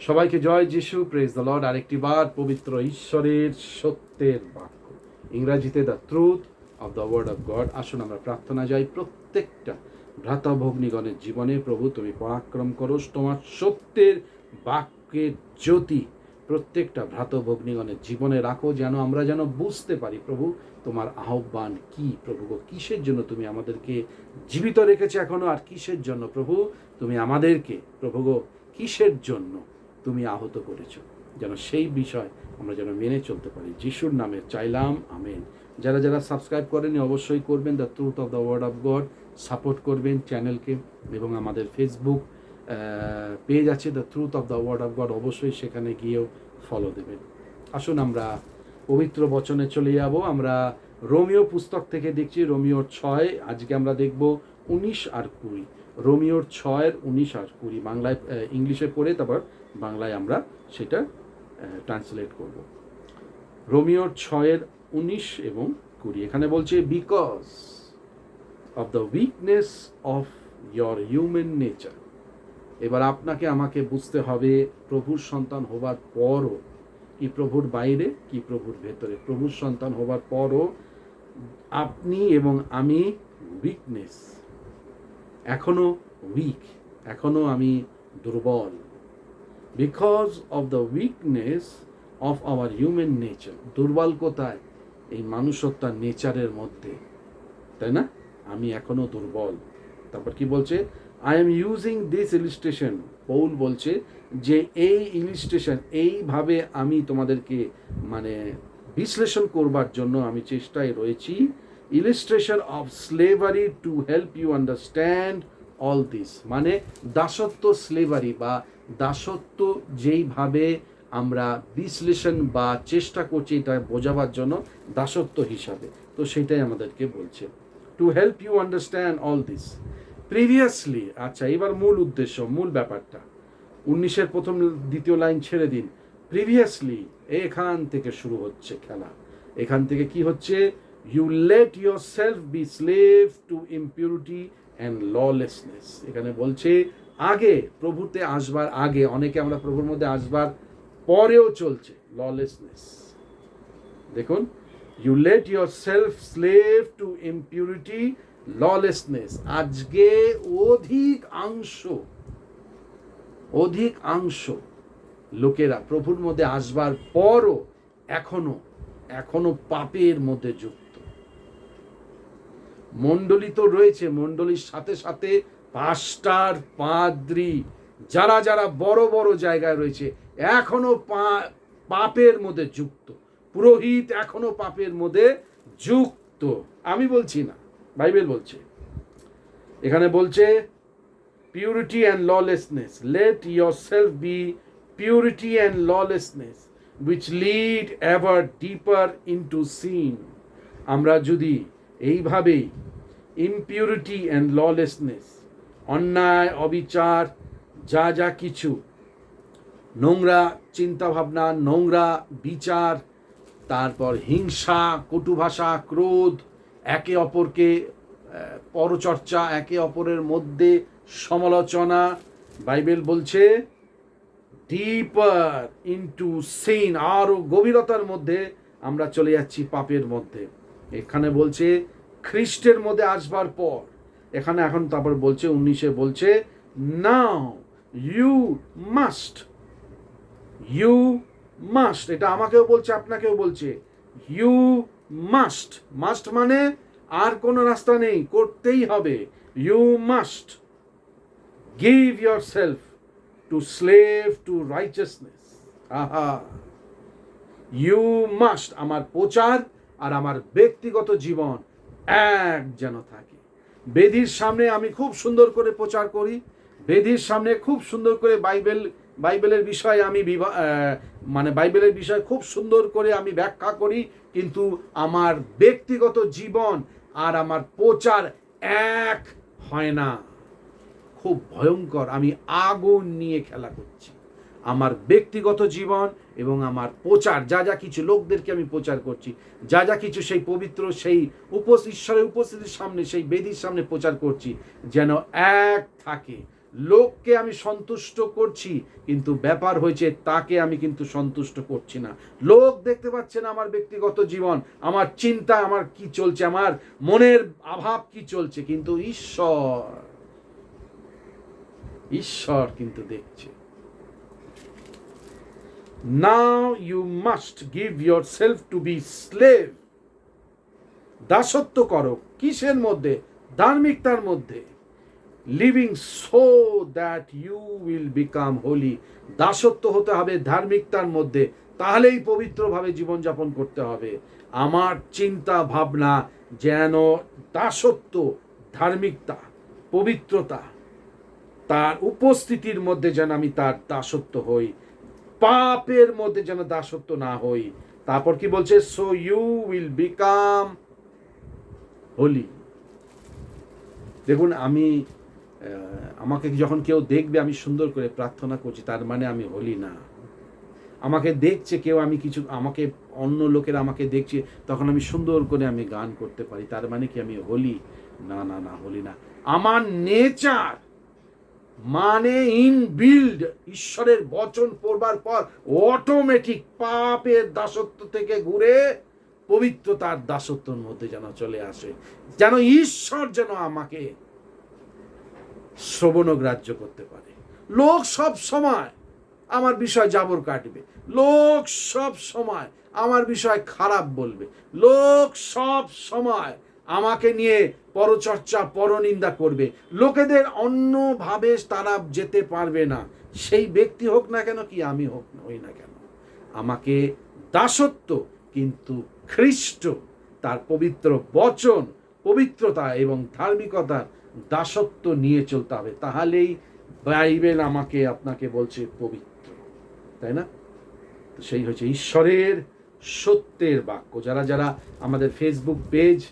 সবাইকে জয় যিশু praise the Lord আরেকটি বার পবিত্র ঈশ্বরের সত্যের বাক্য। ইংরাজিতে the truth of the word of God আসুন আমরা প্রার্থনা যাই প্রত্যেকটা ভ্রাতা ভগ্নীগণের জীবনে। প্রভু, তুমি পরাক্রম করো, তোমার সত্যের বাক্যের জ্যোতি প্রত্যেকটা ভ্রাত ভগ্নীগণের জীবনে রাখো, যেন আমরা যেন বুঝতে পারি, প্রভু, তোমার আহ্বান কি, প্রভু গো, কিসের জন্য তুমি আমাদেরকে জীবিত রেখেছে এখনও, আর কিসের জন্য প্রভু, তুমি আমাদেরকে, প্রভু গো, কিসের জন্য তুমি আহত করেছ। যেন সেই বিষয় আমরা যেন মেনে চলতে পারি। যিশুর নামে চাইলাম, আমেন। যারা যারা সাবস্ক্রাইব করেনি অবশ্যই করবেন। The truth of the word of God. Support করবেন চ্যানেলকে এবং আমাদের ফেসবুক পেজ আছে, the truth of the word of God. অবশ্যই সেখানে গিয়েও ফলো দেবেন। আসুন আমরা পবিত্র বচনে চলে যাব। আমরা রোমিও পুস্তক থেকে দেখছি রোমিওর ছয়। আজকে আমরা দেখব উনিশ আর কুড়ি। রোমিওর ছয়ের উনিশ আর কুড়ি। বাংলায় ইংলিশে পড়ে তারপর বাংলায় আমরা সেটা ট্রান্সলেট করব। রোমিওর ছয়ের উনিশ এবং কুড়ি। এখানে বলছে because of the weakness of your human nature এবার আপনাকে আমাকে বুঝতে হবে, প্রভুর সন্তান হবার পরও কি প্রভুর বাইরে, কি প্রভুর ভেতরে? প্রভুর সন্তান হবার পরও আপনি এবং আমি উইকনেস এখনও উইক এখনও আমি দুর্বল। Because of the weakness of our human nature দুর্বল কোথায় এই মানুষত্বার নেচারের মধ্যে, তাই না? আমি এখনও দুর্বল। তারপর কি বলছে? I am using this illustration Paul বলছে যে এই ইলিস্ট্রেশন এইভাবে আমি তোমাদেরকে মানে বিশ্লেষণ করবার জন্য আমি চেষ্টায় রয়েছি। Illustration of slavery to help you understand all this মানে দাসত্ব স্লেভারি বা দাসত্ব যেইভাবে আমরা বিশ্লেষণ বা চেষ্টা করছি এটা বোঝাবার জন্য দাসত্ব হিসাবে। তো সেটাই আমাদেরকে বলছে। To help you understand all this previously আচ্ছা এবার মূল উদ্দেশ্য, মূল ব্যাপারটা। উনিশের প্রথম, দ্বিতীয় লাইন ছেড়ে দিন। প্রিভিয়াসলি এখান থেকে শুরু হচ্ছে খেলা। এখান থেকে কি হচ্ছে? You let yourself be slave to impurity and lawlessness এখানে বলছে, আগে প্রভুতে আসবার আগে, অনেকে আমরা প্রভুর মধ্যে আসবার পরেও চলছে ললেসনেস দেখুন you let yourself slave to impurity lawlessness আজকে অধিক অংশ অধিক অংশ লোকেরা প্রভুর মধ্যে আসবার পরও এখনও এখনও পাপের মধ্যে যুক্ত। মণ্ডলী তো রয়েছে, মণ্ডলীর সাথে সাথে পাস্টার পাদ্রি। যারা যারা বড় বড় জায়গায় রয়েছে, এখনও পা- পাপের মধ্যে যুক্ত। পুরোহিত এখনও পাপের মধ্যে যুক্ত। আমি বলছি না, বাইবেল বলছে। এখানে বলছে purity and lawlessness let yourself be purity and lawlessness which lead ever deeper into sin আমরা যদি এইভাবেই ইমপিউরিটি অ্যান্ড ললেসনেস অন্যায়, অবিচার, যা যা কিছু, নোংরা চিন্তাভাবনা, নোংরা বিচার, তারপর হিংসা কটুভাষা ক্রোধ, একে অপরকে পরচর্চা, একে অপরের মধ্যে সমালোচনা, বাইবেল বলছে ডিপার ইন্টু সিন আরও গভীরতার মধ্যে আমরা চলে যাচ্ছি পাপের মধ্যে। এখানে বলছে, খ্রিস্টের মধ্যে আসবার পর। এখানে এখন তারপর বলছে, উনিশে বলছে now you must you must এটা আমাকেও বলছে, আপনাকেও বলছে। ইউ মাস্ট মাস্ট মানে আর কোনো রাস্তা নেই, করতেই হবে। You must give yourself to slave to righteousness আহা। ইউ মাস্ট আমার প্রচার আর আমার ব্যক্তিগত জীবন এক যেন থাকে। বেদির সামনে আমি খুব সুন্দর করে প্রচার করি। বেদির সামনে খুব সুন্দর করে বাইবেল, বাইবেলের বিষয়ে আমি মানে বাইবেলের বিষয়ে খুব সুন্দর করে আমি ব্যাখ্যা করি। কিন্তু আমার ব্যক্তিগত জীবন আর আমার প্রচার এক হয় না। খুব ভয়ঙ্কর। আমি আগুন নিয়ে খেলা করছি। আমার ব্যক্তিগত জীবন এবং আমার প্রচার, যা যা কিছু লোকদেরকে আমি প্রচার করছি, যা যা কিছু সেই পবিত্র, সেই উপস ঈশ্বরের উপস্থিতির সামনে, সেই বেদির সামনে প্রচার করছি, যেন এক থাকে। লোককে আমি সন্তুষ্ট করছি, কিন্তু ব্যাপার হয়েছে তাকে আমি কিন্তু সন্তুষ্ট করছি না। লোক দেখতে পাচ্ছে না আমার ব্যক্তিগত জীবন, আমার চিন্তা, আমার কি চলছে, আমার মনের অভাব কি চলছে, কিন্তু ঈশ্বর ঈশ্বর কিন্তু দেখছে। You must give yourself to be slave দাসত্ব করো কিসের মধ্যে? ধার্মিকতার মধ্যে। Living so that you will become holy দাসত্ব হতে হবে ধার্মিকতার মধ্যে। তাহলেই পবিত্রভাবে জীবনযাপন করতে হবে। আমার চিন্তা ভাবনা যেন দাসত্ব, ধার্মিকতা, পবিত্রতা, তার উপস্থিতির মধ্যে যেন আমি তার দাসত্ব হই। পাপের মধ্যে যেন দাসত্ব না হই। তারপর কি বলছে? So you will become holy দেখুন, আমি আমাকে যখন কেউ দেখবে, আমি সুন্দর করে প্রার্থনা করছি, তার মানে আমি হলি না। আমাকে দেখছে কেউ, আমি কিছু, আমাকে অন্য লোকেরা আমাকে দেখছে, তখন আমি সুন্দর করে আমি গান করতে পারি। তার মানে কি আমি হলি না না না হলি না। আমার নেচার মানে ইন বিল্ড, ঈশ্বরের বচন পড়বার পর অটোমেটিক পাপের দাসত্ব থেকে ঘুরে পবিত্রতার দাসত্বর মধ্যে যেন চলে আসে। যেন ঈশ্বর যেন আমাকে শ্রবণগ্রাহ্য করতে পারে। লোক সব সময় আমার বিষয় জাবর কাটবে। লোক সব সময় আমার বিষয় খারাপ বলবে। লোক সব সময় আমাকে নিয়ে পরচর্চা, পরনিন্দা করবে। লোকেদের অন্যভাবে তারা যেতে পারবে না। সেই ব্যক্তি হোক না কেন কি আমি হোক হই না কেন। আমাকে দাসত্ব কিন্তু খ্রিস্ট, তার পবিত্র বচন, পবিত্রতা এবং ধার্মিকতার দাসত্ব নিয়ে চলতে হবে। তাহলেই বাইবেল আমাকে, আপনাকে বলছে পবিত্র। তাই না? সেই হচ্ছে ঈশ্বরের সত্যের বাক্য। যারা যারা আমাদের Facebook page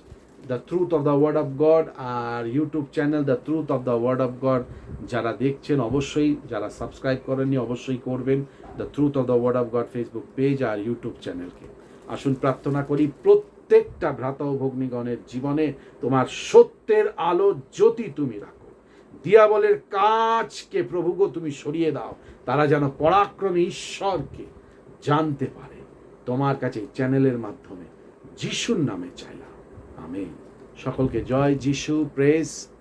the truth of the word of God R YouTube channel the truth of the word of God যারা দেখছেন অবশ্যই, যারা সাবস্ক্রাইব করেননি অবশ্যই করবেন the truth of the word of God Facebook page R YouTube চ্যানেলকে আসুন প্রার্থনা করি, প্রত্যেকটা ভ্রাতা ভগ্নীগণের জীবনে তোমার সত্যের আলো জ্যোতি তুমি রাখো। দিয়াবলের কাজকে প্রভুগো তুমি সরিয়ে দাও, তারা যেন পরাক্রমী ঈশ্বরকে জানতে পারে। তোমার কাছে চ্যানেলের মাধ্যমে, যিশুর নামে চাইলাম। আমেন। সকলকে জয় যিশু প্রেস